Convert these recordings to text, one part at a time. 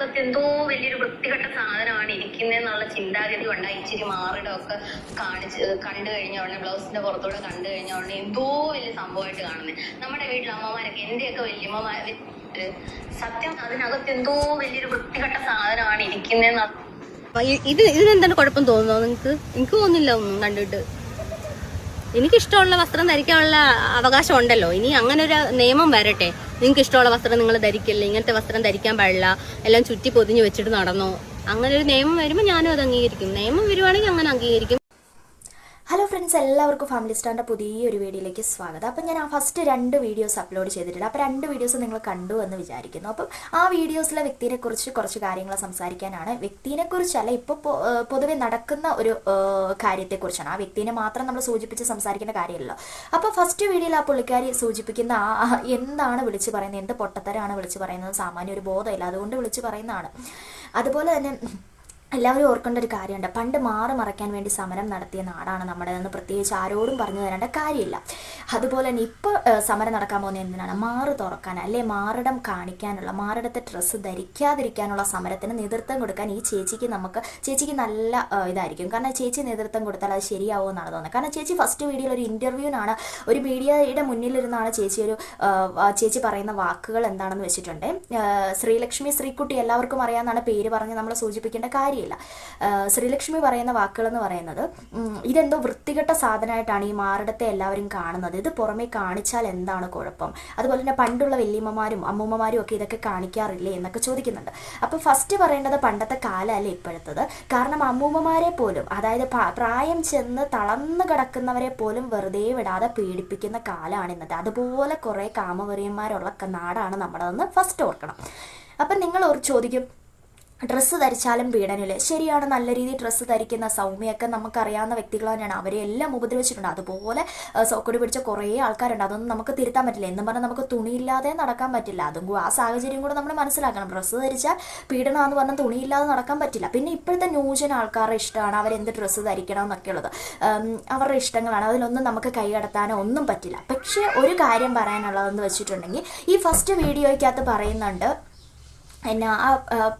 എന്തോ വലിയൊരു വൃത്തികെട്ട സാധനമാണ് ഇരിക്കുന്നതെന്നുള്ള ചിന്താഗതി ഉണ്ടായി. ഇച്ചിരി മാറിടമൊക്കെ കാണിച്ച് കണ്ടു കഴിഞ്ഞ ഉടനെ ബ്ലൗസിന്റെ പുറത്തൂടെ കണ്ടു കഴിഞ്ഞ ഉടനെ എന്തോ വലിയ സംഭവമായിട്ട് കാണുന്നത് നമ്മുടെ വീട്ടിലെ അമ്മമാരൊക്കെ എന്റെയൊക്കെ വല്യമ്മമാര് സത്യം അതിനകത്ത് എന്തോ വലിയൊരു വൃത്തികെട്ട സാധനമാണ് ഇരിക്കുന്നതെന്ന് ഇത് ഇതിനെന്താണ് കുഴപ്പം തോന്നുന്നു നിങ്ങക്ക്? എനിക്ക് തോന്നുന്നില്ല ഒന്നും കണ്ടിട്ട്. എനിക്കിഷ്ടമുള്ള വസ്ത്രം ധരിക്കാനുള്ള അവകാശം ഉണ്ടല്ലോ ഇനി അങ്ങനെ ഒരു നിയമം വരട്ടെ. നിങ്ങൾക്ക് ഇഷ്ടമുള്ള വസ്ത്രം നിങ്ങൾ ധരിക്കില്ല? ഇങ്ങനത്തെ വസ്ത്രം ധരിക്കാൻ പാടില്ല. എല്ലാം ചുറ്റി പൊതിഞ്ഞ് വെച്ചിട്ട് നടന്നോ? അങ്ങനെ ഒരു നിയമം വരുമ്പോൾ ഞാനും അത് അംഗീകരിക്കും. നിയമം വരുവാണെങ്കിൽ അങ്ങനെ അംഗീകരിക്കും. ഫ്രണ്ട്സ് എല്ലാവർക്കും ഫാമിലി സ്റ്റാറിന്റെ പുതിയൊരു വീഡിയോയിലേക്ക് സ്വാഗതം. അപ്പം ഞാൻ ആ ഫസ്റ്റ് രണ്ട് വീഡിയോസ് അപ്ലോഡ് ചെയ്തിട്ടുണ്ട്. അപ്പോൾ രണ്ട് വീഡിയോസ് നിങ്ങൾ കണ്ടു എന്ന് വിചാരിക്കുന്നു. അപ്പം ആ വീഡിയോസിലെ വ്യക്തിയെക്കുറിച്ച് കുറച്ച് കാര്യങ്ങൾ സംസാരിക്കാനാണ്. വ്യക്തിനെ കുറിച്ചല്ല ഇപ്പോൾ പൊതുവെ നടക്കുന്ന ഒരു കാര്യത്തെക്കുറിച്ചാണ് ആ വ്യക്തിനെ മാത്രം നമ്മൾ സൂചിപ്പിച്ച് സംസാരിക്കേണ്ട കാര്യമല്ലോ അപ്പോൾ ഫസ്റ്റ് വീഡിയോയിൽ ആ പുള്ളിക്കാരി സൂചിപ്പിക്കുന്ന ആ എന്താണ് വിളിച്ച് പറയുന്നത് എന്ത് പൊട്ടത്തരാണ് വിളിച്ച് പറയുന്നത് സാമാന്യ ഒരു ബോധമില്ല. അതുകൊണ്ട് വിളിച്ച് പറയുന്നതാണ്. അതുപോലെ തന്നെ എല്ലാവരും ഓർക്കേണ്ട ഒരു കാര്യമുണ്ട്. പണ്ട് മാറി മറയ്ക്കാൻ വേണ്ടി സമരം നടത്തിയ നാടാണ് നമ്മുടേതെന്ന് പ്രത്യേകിച്ച് ആരോടും പറഞ്ഞു തരേണ്ട കാര്യമില്ല. അതുപോലെ തന്നെ ഇപ്പോൾ സമരം നടക്കാൻ പോകുന്ന എന്തിനാണ്? മാറ് തുറക്കാൻ അല്ലെ? മാറിടം കാണിക്കാനുള്ള മാറിടത്തെ ഡ്രസ്സ് ധരിക്കാതിരിക്കാനുള്ള സമരത്തിന് നേതൃത്വം കൊടുക്കാൻ ഈ ചേച്ചിക്ക് നമുക്ക് ചേച്ചിക്ക് നല്ല ഇതായിരിക്കും. കാരണം ചേച്ചി നേതൃത്വം കൊടുത്താൽ അത് ശരിയാവുമെന്നാണ് തോന്നുന്നത്. കാരണം ചേച്ചി ഫസ്റ്റ് വീഡിയോയിൽ ഒരു ഇന്റർവ്യൂവിനാണ് ഒരു മീഡിയയുടെ മുന്നിലിരുന്നാണ് ചേച്ചി ഒരു ചേച്ചി പറയുന്ന വാക്കുകൾ എന്താണെന്ന് വെച്ചിട്ടുണ്ട്. ശ്രീലക്ഷ്മി ശ്രീക്കുട്ടി എല്ലാവർക്കും അറിയാമെന്നാണ് പേര് പറഞ്ഞ് നമ്മൾ സൂചിപ്പിക്കേണ്ട കാര്യമില്ല ശ്രീലക്ഷ്മി പറയുന്ന വാക്കുകൾ എന്ന് പറയുന്നത് ഇതെന്തോ വൃത്തികെട്ട സാധനമായിട്ടാണ് ഈ മാറിടത്തെ എല്ലാവരും കാണുന്നത്. ഇത് പുറമേ കാണിച്ചാൽ എന്താണ് കുഴപ്പം? അതുപോലെ തന്നെ പണ്ടുള്ള വല്യമ്മമാരും അമ്മൂമ്മമാരും ഒക്കെ ഇതൊക്കെ കാണിക്കാറില്ലേ എന്നൊക്കെ ചോദിക്കുന്നുണ്ട്. അപ്പോൾ ഫസ്റ്റ് പറയേണ്ടത് പണ്ടത്തെ കാലമല്ല ഇപ്പോഴത്തത്? കാരണം അമ്മൂമ്മമാരെ പോലും അതായത് പ്രായം ചെന്ന് തളർന്നു കിടക്കുന്നവരെ പോലും വെറുതെ വിടാതെ പീഡിപ്പിക്കുന്ന കാലമാണ് ഇന്നത്തെ. അതുപോലെ കുറേ കാമവെറിയന്മാരുള്ള നാടാണ് നമ്മുടെതെന്ന് ഫസ്റ്റ് ഓർക്കണം. അപ്പം നിങ്ങൾ ഒരു ചോദിക്കും ഡ്രസ്സ് ധരിച്ചാലും പീഡനമില്ലേ. ശരിയാണ് നല്ല രീതിയിൽ ഡ്രസ്സ് ധരിക്കുന്ന സൗമ്യയൊക്കെ നമുക്കറിയാവുന്ന വ്യക്തികൾ തന്നെയാണ് അവരെ എല്ലാം ഉപദ്രവിച്ചിട്ടുണ്ട്. അതുപോലെ സോക്കടി പിടിച്ച കുറേ ആൾക്കാരുണ്ട്. അതൊന്നും നമുക്ക് തിരുത്താൻ പറ്റില്ല. എന്നും പറഞ്ഞാൽ നമുക്ക് തുണിയില്ലാതെ നടക്കാൻ പറ്റില്ല. അതും ആ സാഹചര്യം കൂടെ നമ്മൾ മനസ്സിലാക്കണം. ഡ്രസ്സ് ധരിച്ചാൽ പീഡനമാണെന്ന് പറഞ്ഞാൽ തുണിയില്ലാതെ നടക്കാൻ പറ്റില്ല. പിന്നെ ഇപ്പോഴത്തെ ന്യൂജൻ ആൾക്കാരുടെ ഇഷ്ടമാണ് അവരെന്ത് ഡ്രസ്സ് ധരിക്കണം എന്നൊക്കെ ഉള്ളത്. അവരുടെ ഇഷ്ടങ്ങളാണ്. അതിലൊന്നും നമുക്ക് കൈകടത്താനോ ഒന്നും പറ്റില്ല. പക്ഷേ ഒരു കാര്യം പറയാനുള്ളതെന്ന് വെച്ചിട്ടുണ്ടെങ്കിൽ ഈ ഫസ്റ്റ് വീഡിയോയ്ക്കകത്ത് പറയുന്നുണ്ട് എന്നാ ആ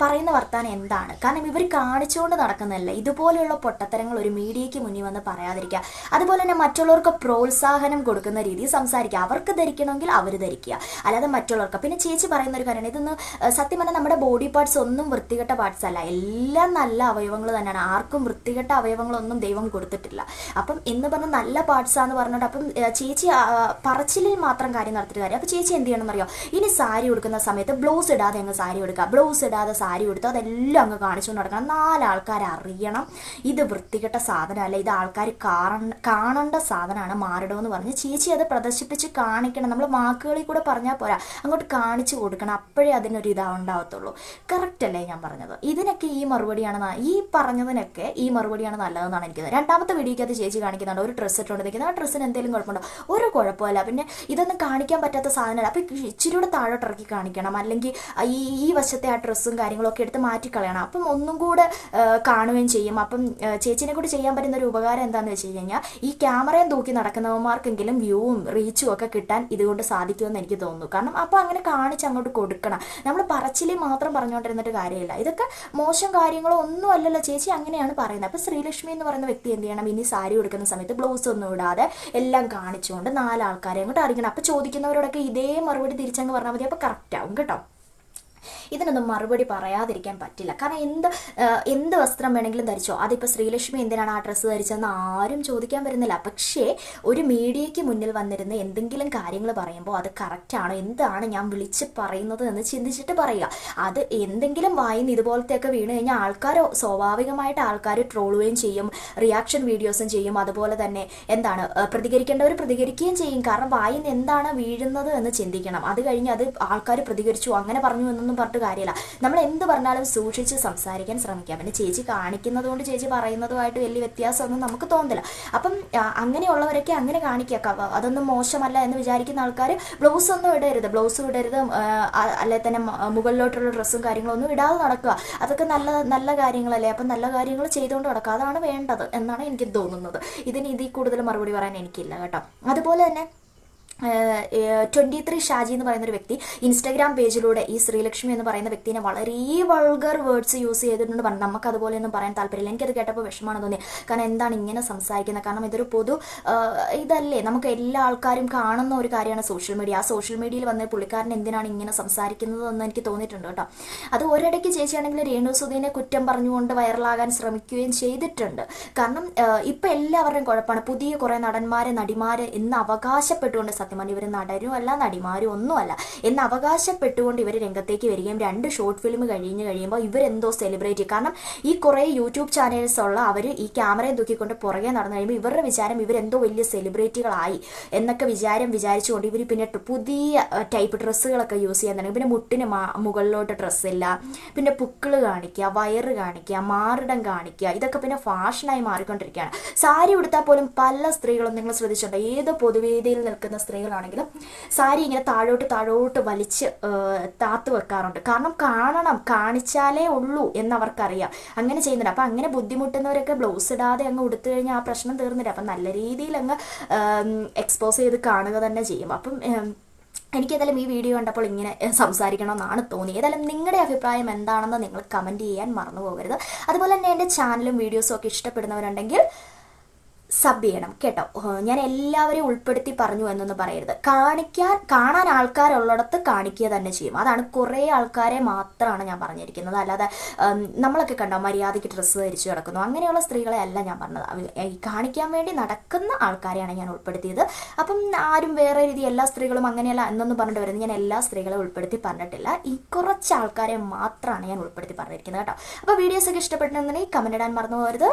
പറയുന്ന വർത്താനം എന്താണ്? കാരണം ഇവർ കാണിച്ചുകൊണ്ട് നടക്കുന്നതല്ല? ഇതുപോലെയുള്ള പൊട്ടത്തരങ്ങൾ ഒരു മീഡിയയ്ക്ക് മുന്നിൽ വന്ന് പറയാതിരിക്കുക. അതുപോലെ തന്നെ മറ്റുള്ളവർക്ക് പ്രോത്സാഹനം കൊടുക്കുന്ന രീതിയിൽ സംസാരിക്കുക. അവർക്ക് ധരിക്കണമെങ്കിൽ അവർ ധരിക്കുക. അല്ലാതെ മറ്റുള്ളവർക്ക്. പിന്നെ ചേച്ചി പറയുന്ന ഒരു കാര്യമാണ്. ഇതൊന്ന് സത്യം പറഞ്ഞാൽ നമ്മുടെ ബോഡി പാർട്സ് ഒന്നും വൃത്തികെട്ട പാർട്സ് അല്ല. എല്ലാം നല്ല അവയവങ്ങൾ തന്നെയാണ്. ആർക്കും വൃത്തികെട്ട അവയവങ്ങളൊന്നും ദൈവം കൊടുത്തിട്ടില്ല. അപ്പം എന്ന് പറഞ്ഞാൽ നല്ല പാർട്സാന്ന് പറഞ്ഞിട്ട് അപ്പം ചേച്ചി പറച്ചിലിൽ മാത്രം കാര്യം നടത്തിയിട്ട് കാര്യം. അപ്പം ചേച്ചി എന്ത് ചെയ്യണമെന്ന് അറിയോ ഇനി സാരി ഉടുക്കുന്ന സമയത്ത് ബ്ലൗസ് ഇടാതെ അങ്ങ് സാരി ഉടുക്കുക ബ്ലൗസ് ഇടാതെ സാരി ഉടുത്ത് അതെല്ലാം അങ്ങ് കാണിച്ചുകൊണ്ട് നടക്കണം. നാലാൾക്കാർ അറിയണം. ഇത് വൃത്തികെട്ട സാധനമല്ല. ഇത് ആൾക്കാർ കാണ കാണേണ്ട സാധനമാണ് മാറിടമെന്ന് പറഞ്ഞ് ചേച്ചി അത് പ്രദർശിപ്പിച്ച് കാണിക്കണം. നമ്മൾ വാക്കുകളിൽ കൂടെ പറഞ്ഞാൽ പോരാ. അങ്ങോട്ട് കാണിച്ചു കൊടുക്കണം. അപ്പോഴേ അതിനൊരു ഇതാ ഉണ്ടാവത്തുള്ളൂ. കറക്റ്റ് അല്ലേ ഞാൻ പറഞ്ഞത്? ഇതിനൊക്കെ ഈ മറുപടിയാണ് ഈ പറഞ്ഞതിനൊക്കെ ഈ മറുപടിയാണ് നല്ലതെന്നാണ് എനിക്ക് രണ്ടാമത്തെ വീഡിയോക്കകത്ത് ചേച്ചി കാണിക്കുന്നുണ്ട്. ഒരു ഡ്രസ്സ് ഇട്ടുകൊണ്ട് നിൽക്കുന്നത് ആ ഡ്രസ്സിന് എന്തെങ്കിലും കുഴപ്പമുണ്ടോ? ഒരു കുഴപ്പമില്ല. പിന്നെ ഇതൊന്നും കാണിക്കാൻ പറ്റാത്ത സാധനമല്ല. അപ്പം ഇച്ചിരി കൂടെ താഴോട്ട് ഇറക്കി കാണിക്കണം. അല്ലെങ്കിൽ ഈ ഈ വശത്തെ ആ ഡ്രസ്സും കാര്യങ്ങളൊക്കെ എടുത്ത് മാറ്റിക്കളയണം. അപ്പം ഒന്നും കൂടെ കാണുകയും ചെയ്യും. അപ്പം ചേച്ചിനെ കൂടി ചെയ്യാൻ പറ്റുന്ന ഒരു ഉപകാരം എന്താണെന്ന് വെച്ച് കഴിഞ്ഞാൽ ഈ ക്യാമറയും തൂക്കി നടക്കുന്നവന്മാർക്കെങ്കിലും വ്യൂവും റീച്ചും ഒക്കെ കിട്ടാൻ ഇതുകൊണ്ട് സാധിക്കുമെന്ന് എനിക്ക് തോന്നുന്നു. കാരണം അപ്പം അങ്ങനെ കാണിച്ച് അങ്ങോട്ട് കൊടുക്കണം. നമ്മൾ പറച്ചിലേ മാത്രം പറഞ്ഞുകൊണ്ടിരുന്നിട്ട് കാര്യമില്ല. ഇതൊക്കെ മോശം കാര്യങ്ങളോ ഒന്നും അല്ലല്ലോ ചേച്ചി അങ്ങനെയാണ് പറയുന്നത്. അപ്പോൾ ശ്രീലക്ഷ്മി എന്ന് പറയുന്ന വ്യക്തി എന്ത് ചെയ്യണം? ഇനി സാരി കൊടുക്കുന്ന സമയത്ത് ബ്ലൗസ് ഒന്നും ഇടാതെ എല്ലാം കാണിച്ചുകൊണ്ട് നാലാൾക്കാരെ അങ്ങോട്ട് അറിയിക്കണം. അപ്പോൾ ചോദിക്കുന്നവരോടൊക്കെ ഇതേ മറുപടി തിരിച്ചങ്ങ് പറഞ്ഞാൽ മതി. അപ്പോൾ കറക്റ്റ് ആവും കേട്ടോ. ഇതിനൊന്നും മറുപടി പറയാതിരിക്കാൻ പറ്റില്ല. കാരണം എന്ത് എന്ത് വസ്ത്രം വേണമെങ്കിലും ധരിച്ചോ. അതിപ്പോൾ ശ്രീലക്ഷ്മി എന്തിനാണ് ആ ഡ്രസ്സ് ധരിച്ചതെന്ന് ആരും ചോദിക്കാൻ വരുന്നില്ല. പക്ഷേ ഒരു മീഡിയയ്ക്ക് മുന്നിൽ വന്നിരുന്ന് എന്തെങ്കിലും കാര്യങ്ങൾ പറയുമ്പോൾ അത് കറക്റ്റാണോ എന്താണ് ഞാൻ വിളിച്ച് പറയുന്നത് എന്ന് ചിന്തിച്ചിട്ട് പറയുക. അത് എന്തെങ്കിലും വായിന്ന് ഇതുപോലത്തെയൊക്കെ വീണ് കഴിഞ്ഞാൽ ആൾക്കാർ സ്വാഭാവികമായിട്ട് ആൾക്കാർ ട്രോളുകയും ചെയ്യും റിയാക്ഷൻ വീഡിയോസും ചെയ്യും. അതുപോലെ തന്നെ എന്താണ് പ്രതികരിക്കേണ്ടവർ പ്രതികരിക്കുകയും ചെയ്യും. കാരണം വായിന്ന് എന്താണ് വീഴുന്നത് എന്ന് ചിന്തിക്കണം. അത് കഴിഞ്ഞ് അത് ആൾക്കാർ പ്രതികരിച്ചു അങ്ങനെ പറഞ്ഞു എന്നൊന്നും പറഞ്ഞിട്ട് കാര്യമില്ല. നമ്മൾ എന്ത് പറഞ്ഞാലും സൂക്ഷിച്ച് സംസാരിക്കാൻ ശ്രമിക്കാം. പിന്നെ ചേച്ചി കാണിക്കുന്നത് കൊണ്ട് ചേച്ചി പറയുന്നതുമായിട്ട് വലിയ വ്യത്യാസമൊന്നും നമുക്ക് തോന്നില്ല. അപ്പം അങ്ങനെയുള്ളവരൊക്കെ അങ്ങനെ കാണിക്കുക. അതൊന്നും മോശമല്ല എന്ന് വിചാരിക്കുന്ന ആൾക്കാർ ബ്ലൗസ് ഒന്നും ഇടരുത്. ബ്ലൗസ് ഇടരുത് അല്ലെ തന്നെ മുകളിലോട്ടുള്ള ഡ്രസ്സും കാര്യങ്ങളൊന്നും ഇടാതെ നടക്കുക. അതൊക്കെ നല്ല നല്ല കാര്യങ്ങളല്ലേ? അപ്പം നല്ല കാര്യങ്ങൾ ചെയ്തുകൊണ്ട് നടക്കുക അതാണ് വേണ്ടത് എന്നാണ് എനിക്ക് തോന്നുന്നത്. ഇതിന് ഇതിൽ കൂടുതൽ മറുപടി പറയാൻ എനിക്കില്ല കേട്ടോ. അതുപോലെ തന്നെ ട്വന്റി ത്രീ ഷാജി എന്ന് പറയുന്ന ഒരു വ്യക്തി ഇൻസ്റ്റാഗ്രാം പേജിലൂടെ ഈ ശ്രീലക്ഷ്മി എന്ന് പറയുന്ന വ്യക്തിനെ വളരെ വൾഗർ വേർഡ്സ് യൂസ് ചെയ്തിട്ടുണ്ട്. പറഞ്ഞു നമുക്ക് അതുപോലെ ഒന്നും പറയാൻ താല്പര്യമില്ല. എനിക്കത് കേട്ടപ്പോൾ വിഷമമാണ് തോന്നിയത്. കാരണം എന്താണ് ഇങ്ങനെ സംസാരിക്കുന്നത്? കാരണം ഇതൊരു പൊതു ഇതല്ലേ? നമുക്ക് എല്ലാ ആൾക്കാരും കാണുന്ന ഒരു കാര്യമാണ് സോഷ്യൽ മീഡിയ ആ സോഷ്യൽ മീഡിയയിൽ വന്ന പുള്ളിക്കാരൻ എന്തിനാണ് ഇങ്ങനെ സംസാരിക്കുന്നത് എന്ന് എനിക്ക് തോന്നിയിട്ടുണ്ട് കേട്ടോ. അത് ഒരിടയ്ക്ക് ചേച്ചിയാണെങ്കിൽ രേണു സുധീനെ കുറ്റം പറഞ്ഞുകൊണ്ട് വൈറലാകാൻ ശ്രമിക്കുകയും ചെയ്തിട്ടുണ്ട്. കാരണം ഇപ്പം എല്ലാവരുടെയും കുഴപ്പമാണ്. പുതിയ കുറേ നടന്മാരെ നടിമാരെ എന്ന് അവകാശപ്പെട്ടുകൊണ്ട് സത്യം വരെ ഇവർ നടരും അല്ല നടിമാരും ഒന്നുമല്ല എന്ന് അവകാശപ്പെട്ടുകൊണ്ട് ഇവർ രംഗത്തേക്ക് വരികയും രണ്ട് ഷോർട്ട് ഫിലിം കഴിഞ്ഞ് കഴിയുമ്പോൾ ഇവരെന്തോ സെലിബ്രേറ്റ് ചെയ്യും കാരണം ഈ കുറേ യൂട്യൂബ് ചാനൽസ് ഉള്ള അവർ ഈ ക്യാമറയും തൂക്കിക്കൊണ്ട് പുറകെ നടന്നു കഴിയുമ്പോൾ ഇവരുടെ വിചാരം ഇവരെന്തോ വലിയ സെലിബ്രിറ്റികളായി എന്നൊക്കെ വിചാരം വിചാരിച്ചുകൊണ്ട് ഇവർ പിന്നെ പുതിയ ടൈപ്പ് ഡ്രസ്സുകളൊക്കെ യൂസ് ചെയ്യാൻ തുടങ്ങി. പിന്നെ മുട്ടിന് മുകളിലോട്ട് ഡ്രസ്സില്ല പിന്നെ പുക്കിൾ കാണിക്കുക വയറ് കാണിക്കുക മാറിടം കാണിക്കുക ഇതൊക്കെ പിന്നെ ഫാഷനായി മാറിക്കൊണ്ടിരിക്കുകയാണ്. സാരി ഉടുത്താൽ പോലും പല സ്ത്രീകളും നിങ്ങൾ ശ്രദ്ധിച്ചിട്ടുണ്ടോ? ഏത് പൊതുവേദിയിൽ നിൽക്കുന്ന സ്ത്രീകളാണെങ്കിലും സാരി ഇങ്ങനെ താഴോട്ട് താഴോട്ട് വലിച്ച് താത്ത് വെക്കാറുണ്ട്. കാരണം കാണണം കാണിച്ചാലേ ഉള്ളൂ എന്നവർക്കറിയാം. അങ്ങനെ ചെയ്യുന്നുണ്ട്. അപ്പം അങ്ങനെ ബുദ്ധിമുട്ടുന്നവരൊക്കെ ബ്ലൗസ് ഇടാതെ അങ്ങ് ഉടുത്തു കഴിഞ്ഞാൽ ആ പ്രശ്നം തീർന്നില്ല. അപ്പം നല്ല രീതിയിൽ അങ്ങ് എക്സ്പോസ് ചെയ്ത് കാണുക തന്നെ ചെയ്യും. അപ്പം എനിക്ക് ഏതായാലും ഈ വീഡിയോ കണ്ടപ്പോൾ ഇങ്ങനെ സംസാരിക്കണമെന്നാണ് തോന്നിയത്. ഏതായാലും നിങ്ങളുടെ അഭിപ്രായം എന്താണെന്ന് നിങ്ങൾ കമന്റ് ചെയ്യാൻ മറന്നു പോകരുത്. അതുപോലെ തന്നെ എന്റെ ചാനലും വീഡിയോസും ഒക്കെ ഇഷ്ടപ്പെടുന്നവരുണ്ടെങ്കിൽ സബ് ചെയ്യണം കേട്ടോ. ഞാൻ എല്ലാവരെയും ഉൾപ്പെടുത്തി പറഞ്ഞു എന്നൊന്നും പറയരുത്. കാണിക്കാൻ കാണാൻ ആൾക്കാരുള്ളിടത്ത് കാണിക്കുക തന്നെ ചെയ്യും. അതാണ് കുറേ ആൾക്കാരെ മാത്രമാണ് ഞാൻ പറഞ്ഞിരിക്കുന്നത്. അല്ലാതെ നമ്മളൊക്കെ കണ്ടോ മര്യാദയ്ക്ക് ഡ്രസ്സ് ധരിച്ചു കിടക്കുന്നു. അങ്ങനെയുള്ള സ്ത്രീകളെ അല്ല ഞാൻ പറഞ്ഞത്. കാണിക്കാൻ വേണ്ടി നടക്കുന്ന ആൾക്കാരെയാണ് ഞാൻ ഉൾപ്പെടുത്തിയത്. അപ്പം ആരും വേറെ രീതി എല്ലാ സ്ത്രീകളും അങ്ങനെയല്ല എന്നൊന്നും പറഞ്ഞിട്ട് വരുന്നത് ഞാൻ എല്ലാ സ്ത്രീകളെ ഉൾപ്പെടുത്തി പറഞ്ഞിട്ടില്ല. ഈ കുറച്ച് ആൾക്കാരെ മാത്രമാണ് ഞാൻ ഉൾപ്പെടുത്തി പറഞ്ഞിരിക്കുന്നത് കേട്ടോ. അപ്പോൾ വീഡിയോസ് ഒക്കെ ഇഷ്ടപ്പെട്ടിട്ടുണ്ടെങ്കിൽ കമന്റ് ഇടാൻ മറന്നു പോകരുത്.